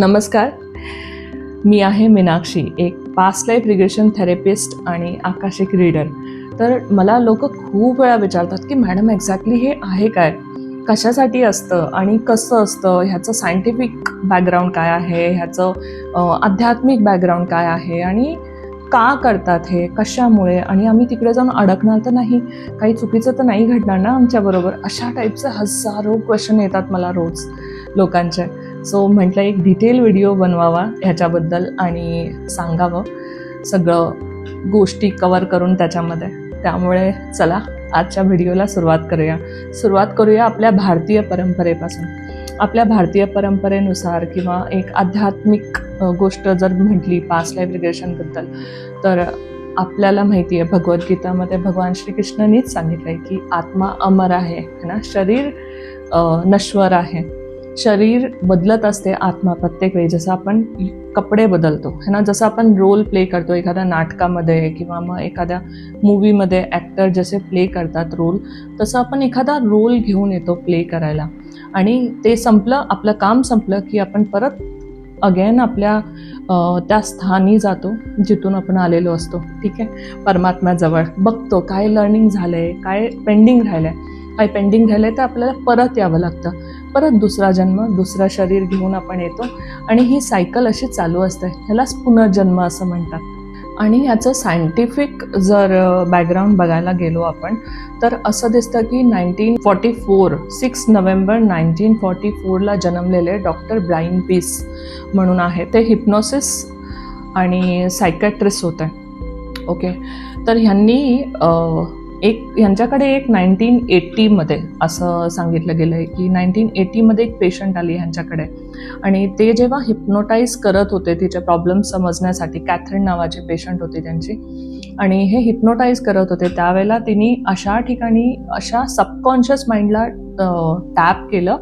नमस्कार. मी आहे मीनाक्षी एक पास्ट लाईफ रिग्रेशन थेरपिस्ट आणि आकाशिक रीडर तर मला लोक खूप वेळा विचारतात की मॅडम एक्झॅक्टली हे आहे काय? कशासाठी असतं? आणि कसं असतं? ह्याचं सायंटिफिक बॅकग्राऊंड काय आहे? ह्याचं आध्यात्मिक बॅकग्राऊंड काय आहे? आणि का करतात हे? कशामुळे? आणि आम्ही तिकडे जाऊन अडकणार तर नाही? काही चुकीचं तर नाही घडणार ना आमच्याबरोबर अशा टाईपचे हजारो क्वेश्चन येतात मला रोज लोकांचे. सो म्हटलं एक डिटेल व्हिडिओ बनवावा ह्याच्याबद्दल आणि सांगावं. सगळं गोष्टी कवर करून त्याच्यामध्ये. त्यामुळे चला आजच्या व्हिडिओला सुरुवात करूया. सुरुवात करूया आपल्या भारतीय परंपरेपासून. आपल्या भारतीय परंपरेनुसार किंवा एक आध्यात्मिक गोष्ट जर म्हटली पास्ट लाईफ रिग्रेशनबद्दल तर आपल्याला माहिती आहे भगवद्गीतामध्ये भगवान श्रीकृष्णनीच सांगितलं आहे की आत्मा अमर आहे है ना? शरीर नश्वर आहे. शरीर बदलत असते आत्मा प्रत्येक वेळी जसं आपण कपडे बदलतो है ना? जसं आपण रोल प्ले करतो एखाद्या नाटकामध्ये किंवा मग एखाद्या मूवीमध्ये ॲक्टर जसे प्ले करतात रोल तसं आपण एखादा रोल घेऊन येतो प्ले करायला. आणि ते संपलं आपलं काम संपलं की आपण परत अगेन आपल्या त्या स्थानी जातो जिथून आपण आलेलो असतो. ठीक आहे? परमात्म्याजवळ बघतो काय लर्निंग झालं आहे काय पेंडिंग राहिलं आहे काय पेंडिंग राहिलं आहे तर आपल्याला परत यावं लागतं. परत दुसरा जन्म दुसरं शरीर घेऊन आपण येतो. आणि ही सायकल अशी चालू असते. ह्यालाच पुनर्जन्म असं म्हणतात. आणि याचं सायंटिफिक जर बॅकग्राऊंड बघायला गेलो आपण तर असं दिसतं की nineteen forty four six November nineteen forty फोरला जन्मलेले डॉक्टर ब्राईन पीस म्हणून आहे. ते हिप्नोसिस आणि सायकॅट्रिस्ट होते. ओके तर ह्यांनी एक ह्यांच्याकडे एक नाईन्टीन एटीमध्ये असं सांगितलं गेलं आहे की नाईन्टीन एटीमध्ये एक पेशंट आली ह्यांच्याकडे आणि ते जेव्हा हिप्नोटाईज करत होते तिचे प्रॉब्लेम समजण्यासाठी कॅथरीन नावाची पेशंट होती त्यांची आणि हे हिप्नोटाईज करत होते त्यावेळेला तिने अशा ठिकाणी अशा सबकॉन्शियस माइंडला टॅप केलं.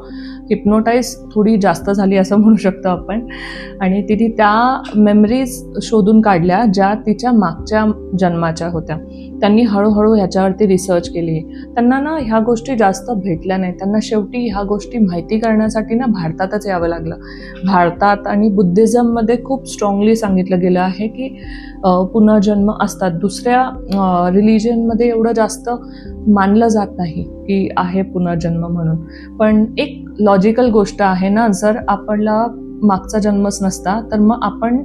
हिप्नोटाईज थोडी जास्त झाली असं म्हणू शकतो आपण. आणि तिने त्या मेमरीज शोधून काढल्या ज्या तिच्या मागच्या जन्माच्या होत्या. त्यांनी हळूहळू ह्याच्यावरती रिसर्च केली. त्यांना ना ह्या गोष्टी जास्त भेटल्या नाही त्यांना शेवटी ह्या गोष्टी माहिती करण्यासाठी ना भारतातच यावं लागलं. भारतात आणि बुद्धिझममध्ये खूप स्ट्रॉंगली सांगितलं गेलं आहे की पुनर्जन्म असतात. दुसऱ्या रिलिजनमध्ये एवढं जास्त मानलं जात नाही की आहे पुनर्जन्म. म्हणून. पण एक लॉजिकल गोष्ट आहे ना जर आपला मागचा जन्मच नसता तर मग आपण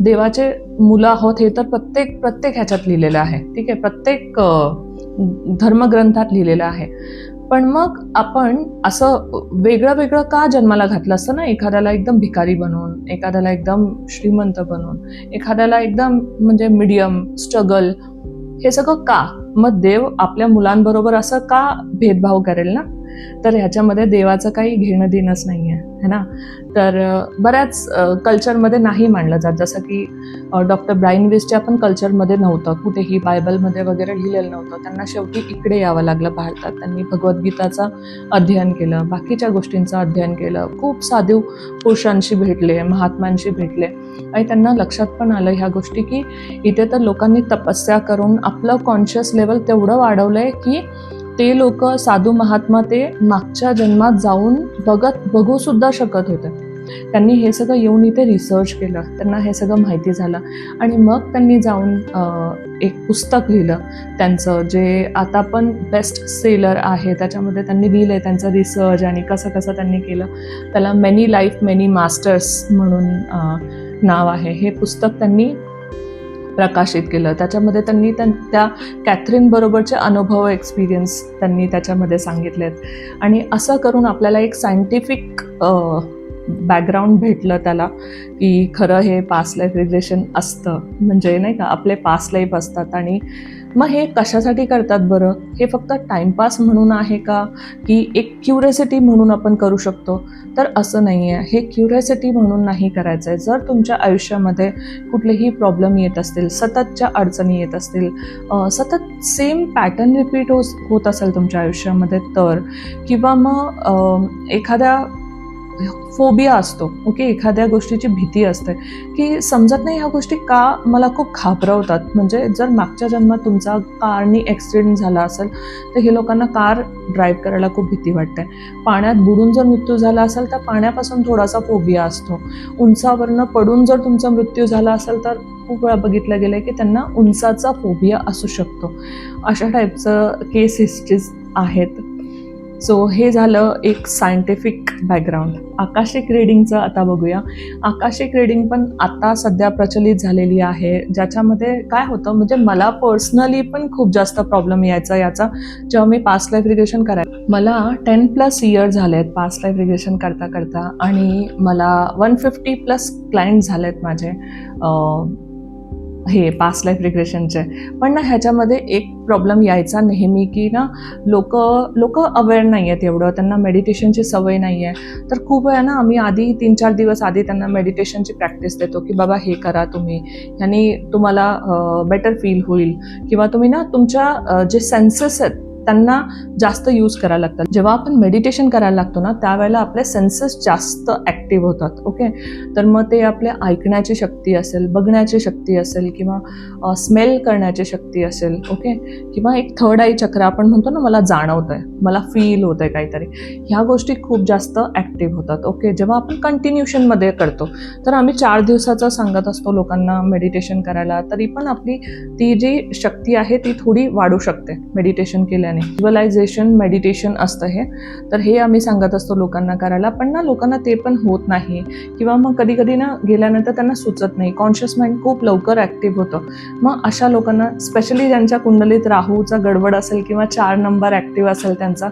देवाचे मुलं आहोत हे तर प्रत्येक प्रत्येक ह्याच्यात लिहिलेलं आहे. ठीक आहे? प्रत्येक धर्मग्रंथात लिहिलेलं आहे. पण मग आपण असं वेगळं वेगळं का जन्माला घातलं असतं ना? एखाद्याला एकदम भिकारी बनवून एखाद्याला एकदम श्रीमंत बनवून एखाद्याला एकदम म्हणजे मीडियम स्ट्रगल हे सगळं का? मग देव आपल्या मुलांबरोबर असं का भेदभाव करेल ना? तर ह्याच्यामध्ये देवाचं काही घेणं देणंच नाही आहे है ना? तर बऱ्याच कल्चरमध्ये नाही मानलं जात. जसं की डॉक्टर ब्राईन विसच्या पण कल्चरमध्ये नव्हतं. कुठेही बायबलमध्ये वगैरे लिहिलेलं नव्हतं. त्यांना शेवटी इकडे यावं लागलं भारतात. त्यांनी भगवद्गीताचं अध्ययन केलं बाकीच्या गोष्टींचं अध्ययन केलं. खूप साधू पुरुषांशी भेटले महात्मांशी भेटले. आणि त्यांना लक्षात पण आलं ह्या गोष्टी की इथे तर लोकांनी तपस्या करून आपलं कॉन्शियस लेवल तेवढं वाढवलं आहे की ते लोक साधू महात्मा ते मागच्या जन्मात जाऊन बघत बघू सुद्धा शकत होते. त्यांनी हे सगळं येऊन इथे रिसर्च केलं. त्यांना हे सगळं माहिती झालं. आणि मग त्यांनी जाऊन एक पुस्तक लिहिलं. त्यांचं जे आता पण बेस्ट सेलर आहे त्याच्यामध्ये त्यांनी लिहिलं आहे त्यांचं रिसर्च आणि कसं कसं त्यांनी केलं. त्याला मेनी लाईफ मेनी मास्टर्स म्हणून नाव आहे. हे पुस्तक त्यांनी प्रकाशित केलं. त्याच्यामध्ये त्यांनी त्यां त्या कॅथरीनबरोबरचे अनुभव एक्सपिरियन्स त्यांनी त्याच्यामध्ये सांगितलेत. आणि असं करून आपल्याला एक सायंटिफिक बॅकग्राऊंड भेटलं त्याला की खरं हे पास्ट लाईफ रिलेशन असतं. म्हणजे नाही का आपले पास्ट लाईफ असतात आणि मग हे कशासाठी करतात बरं? हे फक्त टाईमपास म्हणून आहे का? की एक क्युरिसिटी म्हणून आपण करू शकतो? तर असं नाही आहे हे क्युरिसिटी म्हणून नाही करायचं आहे जर तुमच्या आयुष्यामध्ये कुठलेही प्रॉब्लेम येत असतील सततच्या अडचणी येत असतील सतत सेम पॅटर्न रिपीट हो होत असेल तुमच्या आयुष्यामध्ये तर. किंवा मग एखाद्या फोबिया असतो ओके? एखाद्या गोष्टीची भीती असते. की समजत नाही ह्या गोष्टी का मला खूप घाबरवतात. म्हणजे जर मागच्या जन्मात तुमचा कारनी ॲक्सिडेंट झाला असेल तर हे लोकांना कार ड्राईव्ह करायला खूप भीती वाटते. पाण्यात बुडून जर मृत्यू झाला असेल तर पाण्यापासून थोडासा फोबिया असतो. उंचावरनं पडून जर तुमचा मृत्यू झाला असेल तर खूप वेळा बघितलं गेलं आहे की त्यांना उंचाचा फोबिया असू शकतो. अशा टाईपचं केस हिस्ट्रीज आहेत. सो हे झालं एक सायंटिफिक बॅकग्राऊंड आकाशिक रिडिंगचं आता बघूया. आकाशिक रिडिंग पण आता सध्या प्रचलित झालेली आहे. ज्याच्यामध्ये काय होतं म्हणजे मला पर्सनली पण खूप जास्त प्रॉब्लेम यायचा याचा जेव्हा मी पास्ट लाईफ रिग्रेशन करायला मला टेन प्लस इयर झाले आहेत पास्ट लाईफ रिग्रेशन करता करता आणि मला वन फिफ्टी प्लस क्लायंट झाले आहेत माझे हे पास्ट लाईफ रिग्रेशनचे पण ना ह्याच्यामध्ये एक प्रॉब्लेम यायचा नेहमी की ना लोक लोक अवेअर नाही आहेत एवढं. त्यांना मेडिटेशनची सवय नाही आहे तर खूप वेळा ना आम्ही आधी तीन चार दिवस आधी त्यांना मेडिटेशनची प्रॅक्टिस देतो की बाबा हे करा तुम्ही. ह्यानी तुम्हाला बेटर फील होईल. किंवा तुम्ही ना तुमच्या जे सेन्सेस आहेत त्यांना जास्त यूज करायला लागतात. जेव्हा आपण मेडिटेशन करायला लागतो ना त्यावेळेला आपले सेन्सेस जास्त ॲक्टिव्ह होतात ओके तर मग ते आपल्या ऐकण्याची शक्ती असेल बघण्याची शक्ती असेल किंवा स्मेल करण्याची शक्ती असेल ओके किंवा एक थर्ड आय चक्र आपण म्हणतो ना मला जाणवतं आहे मला फील होतं आहे काहीतरी. ह्या गोष्टी खूप जास्त ॲक्टिव्ह होतात ओके जेव्हा आपण कंटिन्युशनमध्ये करतो तर आम्ही चार दिवसाचं सांगत असतो लोकांना मेडिटेशन करायला तरी पण आपली ती जी शक्ती आहे ती थोडी वाढू शकते मेडिटेशन केल्याने. व्हिज्युअलायझेशन मेडिटेशन असतं हे. तर हे आम्ही सांगत असतो लोकांना करायला. पण ना लोकांना ते पण होत नाही. किंवा मग कधी कधी ना गेल्यानंतर त्यांना सुचत नाही. कॉन्शियस माइंड खूप लवकर ॲक्टिव्ह होतं. मग अशा लोकांना स्पेशली ज्यांच्या कुंडलीत राहूचा गडबड असेल किंवा चार नंबर ॲक्टिव्ह असेल त्यांचा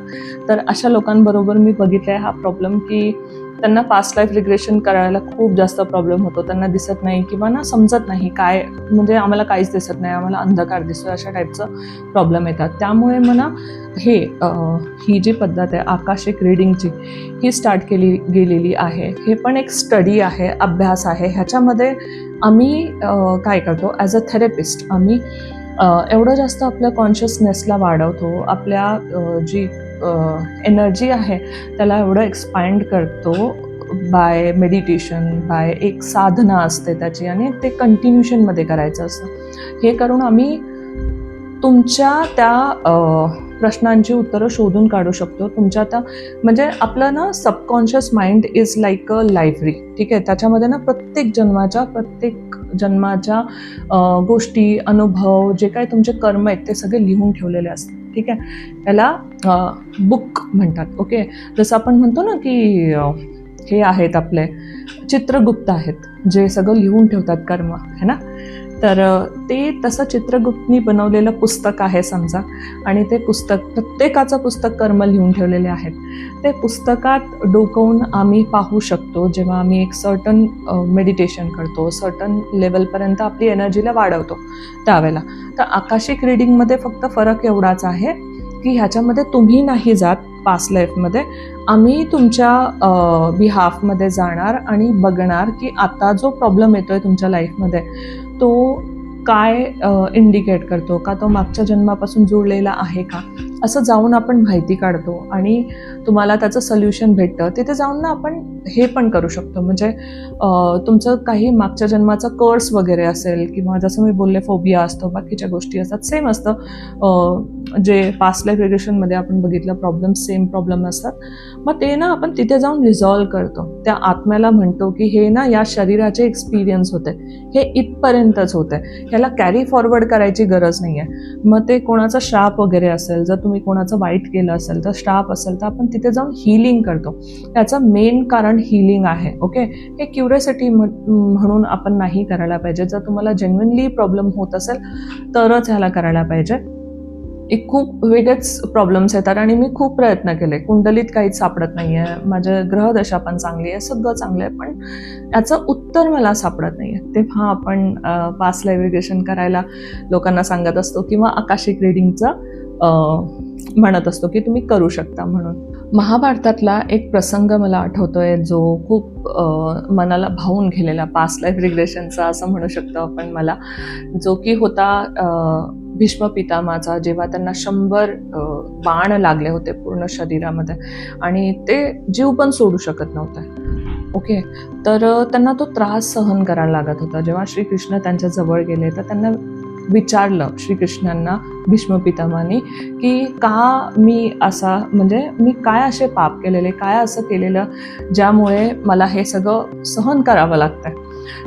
तर अशा लोकांबरोबर मी बघितलं आहे हा प्रॉब्लेम की त्यांना पास्ट लाईफ रिग्रेशन करायला खूप जास्त प्रॉब्लेम होतो. त्यांना दिसत नाही किंवा ना समजत नाही काय म्हणजे आम्हाला काहीच दिसत नाही. आम्हाला अंधकार दिसतो अशा टाईपचं प्रॉब्लेम येतात. त्यामुळे मला हे ही जी पद्धत आहे आकाशिक रिडिंगची ही स्टार्ट केली गेलेली आहे. हे पण एक स्टडी आहे अभ्यास आहे. ह्याच्यामध्ये आम्ही काय करतो ॲज अ थेरपिस्ट आम्ही एवढं जास्त आपल्या कॉन्शियसनेसला वाढवतो. आपल्या जी एनर्जी आहे त्याला एवढं एक्सपांड करतो बाय मेडिटेशन बाय एक साधना असते त्याची आणि ते कंटिन्युशनमध्ये करायचं असतं. हे करून आम्ही तुमच्या त्या प्रश्नांची उत्तरं शोधून काढू शकतो. तुमच्या त्या म्हणजे आपलं ना subconscious mind is like a library ठीक आहे? त्याच्यामध्ये ना प्रत्येक जन्माच्या प्रत्येक जन्माच्या गोष्टी अनुभव जे काय तुमचे कर्म आहेत ते सगळे लिहून ठेवलेले असतात. ठीक आहे? त्याला बुक म्हणतात ओके जसं आपण म्हणतो ना की हे आहेत आपले चित्रगुप्त आहेत जे सगळं लिहून ठेवतात कर्म है ना? तर ते तसं चित्रगुप्तनी बनवलेलं पुस्तक आहे समजा. आणि ते पुस्तक प्रत्येकाचं पुस्तक कर्म लिहून ठेवलेले आहेत. ते पुस्तकात डोकवून आम्ही पाहू शकतो जेव्हा आम्ही एक सर्टन मेडिटेशन करतो सर्टन लेवलपर्यंत आपली एनर्जीला वाढवतो त्यावेळेला. तर आकाशिक रिडिंगमध्ये फक्त फरक एवढाच आहे की ह्याच्यामध्ये तुम्ही नाही जात पास्ट लाईफमध्ये आम्ही तुमच्या बिहाफमध्ये जाणार आणि बघणार की आता जो प्रॉब्लेम येतो आहे तुमच्या लाईफमध्ये तो काय इंडिकेट करतो? का तो मागच्या जन्मापासून जुळलेला आहे का? असं जाऊन आपण माहिती काढतो आणि तुम्हाला त्याचं सोल्युशन भेटतं. तिथे जाऊन ना आपण हे पण करू शकतो. म्हणजे तुमचं काही मागच्या जन्माचा कर्स वगैरे असेल किंवा जसं मी बोलले फोबिया असतो बाकीच्या गोष्टी असतात सेम असतं. जे पास्ट लाईफ रिलेशनमध्ये आपण बघितलं प्रॉब्लेम सेम प्रॉब्लेम असतात. मग ते ना आपण तिथे जाऊन रिझॉल्व करतो. त्या आत्म्याला म्हणतो की हे ना या शरीराचे एक्सपिरियन्स होते. हे इथपर्यंतच होते ह्याला कॅरी फॉरवर्ड करायची गरज नाही आहे मग ते कोणाचा श्राप वगैरे असेल जर तुम्ही कोणाचं वाईट केलं असेल तर श्राप असेल तर आपण तिथे जाऊन हिलिंग करतो. त्याचं मेन कारण हिलिंग आहे ओके हे क्युरियोसिटी म्हणून आपण नाही करायला पाहिजे. जर तुम्हाला जेन्युनली प्रॉब्लेम होत असेल तरच ह्याला करायला पाहिजे. एक खूप वेगळेच प्रॉब्लेम्स येतात आणि मी खूप प्रयत्न केले. कुंडलीत काहीच सापडत नाही आहे माझ्या ग्रहदशा पण चांगली आहे सगळं चांगलं आहे पण याचं उत्तर मला सापडत नाही आहे तेव्हा आपण पास लायव्हिगेशन करायला लोकांना सांगत असतो किंवा आकाशिक रिडिंगचं म्हणत असतो की तुम्ही करू शकता म्हणून. महाभारतातला एक प्रसंग मला आठवतोय जो खूप मनाला भावून गेलेला पास्ट लाईफ रिग्रेशनचा असं म्हणू शकतो आपण मला. जो की होता भीष्म पितामाचा जेव्हा त्यांना शंभर बाण लागले होते पूर्ण शरीरामध्ये. आणि ते जीव पण सोडू शकत नव्हते. ओके? तर त्यांना तो त्रास सहन करायला लागत होता. जेव्हा श्रीकृष्ण त्यांच्या जवळ गेले तर त्यांना विचारलं श्रीकृष्णांना भीष्म पितामाने की का मी असा म्हणजे मी काय असे पाप केलेले काय असं केलेलं ज्यामुळे मला हे सगळं सहन करावं लागतं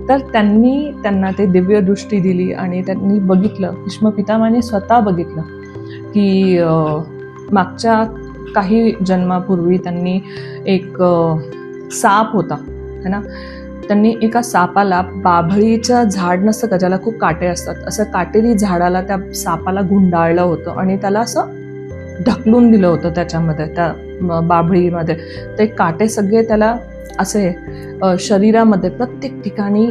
तर त्यांनी त्यांना ते दिव्य दृष्टी दिली आणि त्यांनी बघितलं भीष्म पितामाने स्वतः बघितलं की मागच्या काही जन्मापूर्वी त्यांनी एक साप होता है ना? त्यांनी एका सापाला बाभळीच्या झाड नसतं का ज्याला खूप काटे असतात असं काटेरी झाडाला त्या सापाला गुंडाळलं होतं आणि त्याला असं ढकलून दिलं होतं त्याच्यामध्ये त्या बाभळीमध्ये. ते काटे सगळे त्याला असे शरीरामध्ये प्रत्येक ठिकाणी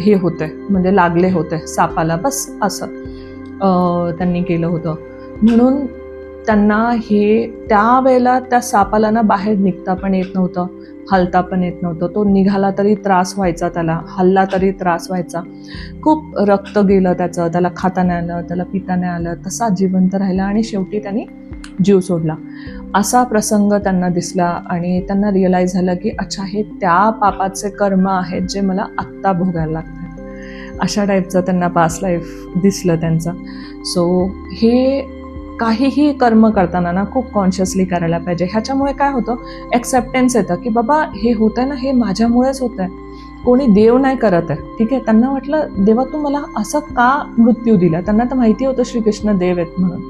हे होते म्हणजे लागले होते सापाला बस असं त्यांनी केलं होतं. म्हणून त्यांना हे त्यावेळेला त्या सापाला ना बाहेर निघता पण येत नव्हतं हलता पण येत नव्हतं. तो निघाला तरी त्रास व्हायचा त्याला हल्ला तरी त्रास व्हायचा. खूप रक्त गेलं त्याचं त्याला खाता नाही आलं त्याला पिता नाही आलं तसा जिवंत राहिला आणि शेवटी त्यांनी जीव सोडला. असा प्रसंग त्यांना दिसला आणि त्यांना रिअलाईज झालं की अच्छा हे त्या पापाचे कर्म आहेत जे मला आत्ता भोगायला लागतात. अशा टाईपचं त्यांना पास लाईफ दिसलं त्यांचं. सो हे काहीही कर्म करताना ना खूप कॉन्शियसली करायला पाहिजे. ह्याच्यामुळे काय होतं? ॲक्सेप्टन्स येतं की बाबा हे होतंय ना हे माझ्यामुळेच होत आहे कोणी देव नाही करत आहे. ठीक आहे त्यांना वाटलं देवा तू मला असं का मृत्यू दिला? त्यांना तर माहिती होतं श्रीकृष्ण देव आहेत म्हणून.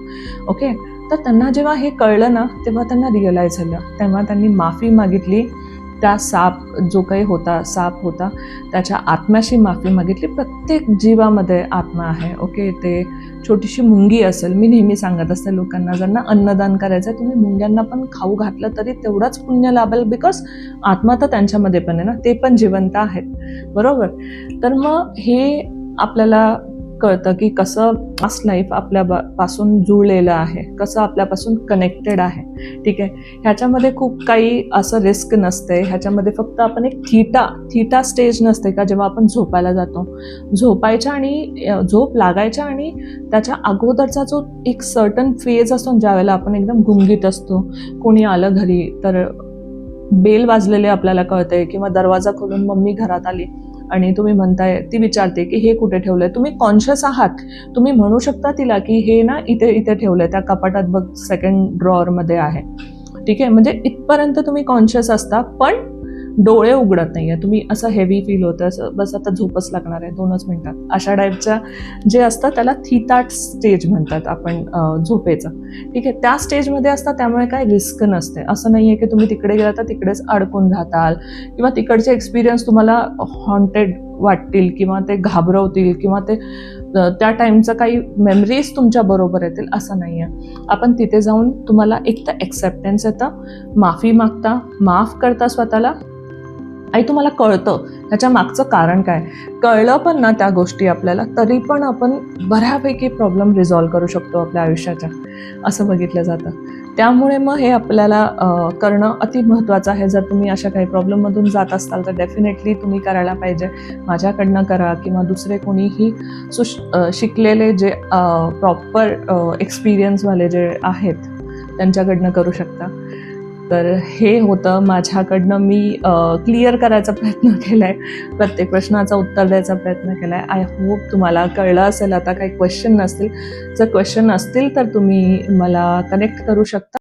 ओके तर त्यांना जेव्हा हे कळलं ना तेव्हा त्यांना रिअलाईज झालं. तेव्हा त्यांनी माफी मागितली. त्या साप जो काही होता साप होता त्याच्या आत्म्याशी माफी मागितली. प्रत्येक जीवामध्ये आत्मा आहे ओके? ते छोटीशी मुंगी असेल. मी नेहमी सांगत असते लोकांना ज्यांना अन्नदान करायचं आहे तुम्ही मुंग्यांना पण खाऊ घातलं तरी तेवढंच पुण्य लाभेल बिकॉज आत्मा तर त्यांच्यामध्ये पण आहे ना ते पण जिवंत आहेत. बरोबर? तर मग हे आपल्याला कळतं की कसं पास्ट लाईफ आपल्या पासून जुळलेलं आहे कसं आपल्यापासून कनेक्टेड आहे. ठीक आहे? ह्याच्यामध्ये खूप काही असं रिस्क नसते. ह्याच्यामध्ये फक्त आपण एक थीटा थीटा स्टेज नसते का जेव्हा आपण झोपायला जातो. झोपायच्या आणि झोप लागायच्या आणि त्याच्या अगोदरचा जो एक सर्टन फेज असतो ज्यावेळेला आपण एकदम गुंगीत असतो. कोणी आलं घरी तर बेल वाजलेले आपल्याला कळते किंवा दरवाजा खोलून मम्मी घरात आली आणि तुम्ही म्हणताय ती विचारते की हे कुठे ठेवलंय? तुम्ही कॉन्शियस आहात. तुम्ही म्हणू शकता तिला की हे ना इथे इथे ठेवलंय त्या कपाटात बघ सेकंड ड्रॉअरमध्ये आहे. ठीक आहे? म्हणजे इथपर्यंत तुम्ही कॉन्शियस असता पण डोळे उघडत नाही आहे तुम्ही असं हेवी फील होतं असं बस आता झोपच लागणार आहे दोनच मिनटात. अशा टाईपच्या जे असतं त्याला थिताट स्टेज म्हणतात आपण झोपेचं. ठीक आहे? त्या स्टेजमध्ये असतात त्यामुळे काय रिस्क नसते. असं नाही आहे की तुम्ही तिकडे गेला तर तिकडेच अडकून राहताल किंवा तिकडचे एक्सपिरियन्स तुम्हाला हॉन्टेड वाटतील किंवा ते घाबरवतील किंवा ते त्या टाईमचं काही मेमरीज तुमच्या बरोबर येतील असं नाही आहे आपण तिथे जाऊन तुम्हाला एक तर एक्सेप्टन्स येतं माफी मागता माफ करता स्वतःला आई तुम्हाला कळतं ह्याच्या मागचं कारण काय? कळलं पण ना त्या गोष्टी आपल्याला तरी पण आपण बऱ्यापैकी प्रॉब्लेम रिझॉल्व करू शकतो आपल्या आयुष्याच्या असं बघितलं जातं. त्यामुळे मग हे आपल्याला करणं अति महत्त्वाचं आहे. जर तुम्ही अशा काही प्रॉब्लेममधून जात असाल तर डेफिनेटली तुम्ही करायला पाहिजे. माझ्याकडनं करा किंवा दुसरे कोणीही सुश शिकलेले जे प्रॉपर एक्सपिरियन्सवाले जे आहेत त्यांच्याकडनं करू शकता. तर हे होतं. माझ्याकडनं मी क्लिअर करायचा प्रयत्न केला आहे प्रत्येक प्रश्नाचा उत्तर द्यायचा प्रयत्न केला आहे आय होप तुम्हाला कळलं असेल. आता काही क्वेश्चन नसतील. जर क्वेश्चन असतील तर तुम्ही मला कनेक्ट करू शकता.